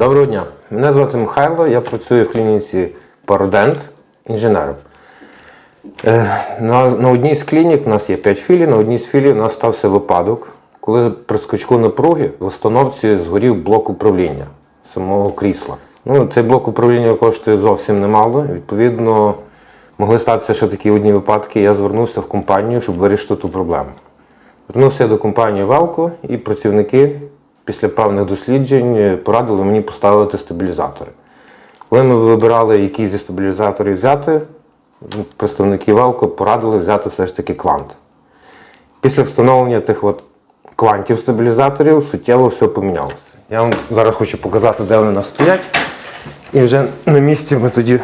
Доброго дня. Мене звати Михайло, я працюю в клініці Пародент інженером. Е, На, на одній з клінік у нас є 5 філій, на одній з філій у нас стався випадок, коли при скачку напруги в установці згорів блок управління самого крісла. Ну, цей блок управління коштує зовсім немало. Відповідно, могли статися ще такі одні випадки. Я звернувся в компанію, щоб вирішити ту проблему. Звернувся я до компанії Велко, і працівники після певних досліджень порадили мені поставити стабілізатори. Коли ми вибирали, які зі стабілізаторів взяти, представники Велко порадили взяти все ж таки квант. Після встановлення тих от квантів стабілізаторів суттєво все помінялося. Я вам зараз хочу показати, де вони у нас стоять. І вже на місці ми тоді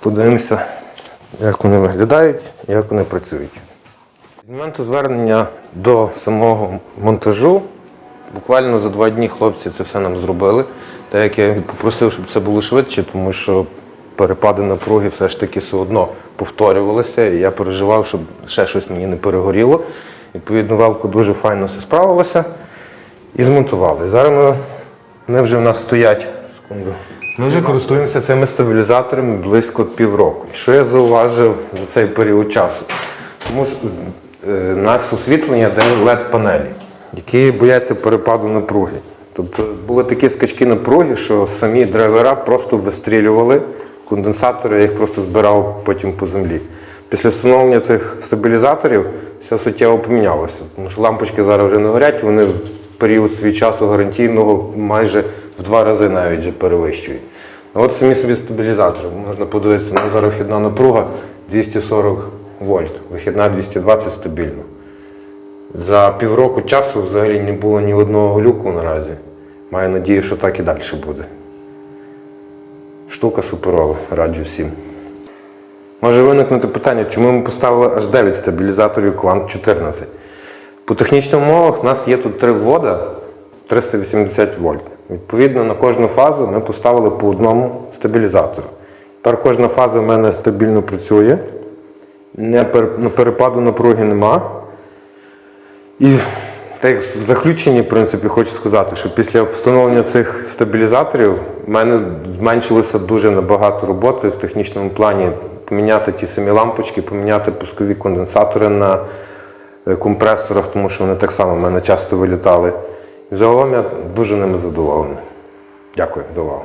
подивимося, як вони виглядають і як вони працюють. Від моменту звернення до самого монтажу, буквально за два дні хлопці це все нам зробили. Так як я попросив, щоб це було швидше, тому що перепади напруги все ж таки все одно повторювалися, і я переживав, щоб ще щось мені не перегоріло. Відповідно, велко дуже файно все справилося і змонтували. Зараз ми, вони вже в нас стоять. Секунду. Ми вже користуємося цими стабілізаторами близько півроку. Що я зауважив за цей період часу? Тому що е, у нас освітлення де LED-панелі, які бояться перепаду напруги. Тобто були такі скачки напруги, що самі драйвера просто вистрілювали конденсатори, я їх просто збирав потім по землі. Після встановлення цих стабілізаторів все суттєво помінялося. Тому що лампочки зараз вже не горять, вони в період свій часу гарантійного майже в два рази навіть вже перевищують. А от самі собі стабілізатори. Можна подивитися, у нас зараз вхідна напруга 240 вольт, вихідна 220 стабільно. За півроку часу взагалі не було ні одного люку наразі. Маю надію, що так і далі буде. Штука суперова, раджу всім. Може виникнути питання, чому ми поставили аж 9 стабілізаторів Quant 14. По технічних умовах у нас є тут три ввода 380 вольт. Відповідно, на кожну фазу ми поставили по одному стабілізатору. Тепер кожна фаза в мене стабільно працює, не ну, перепаду напруги нема. І так в заключенні, в принципі, хочу сказати, що після встановлення цих стабілізаторів в мене зменшилося дуже набагато роботи в технічному плані. Поміняти ті самі лампочки, поміняти пускові конденсатори на е, компресорах, тому що вони так само в мене часто вилітали. І загалом я дуже ними задоволений. Дякую за увагу.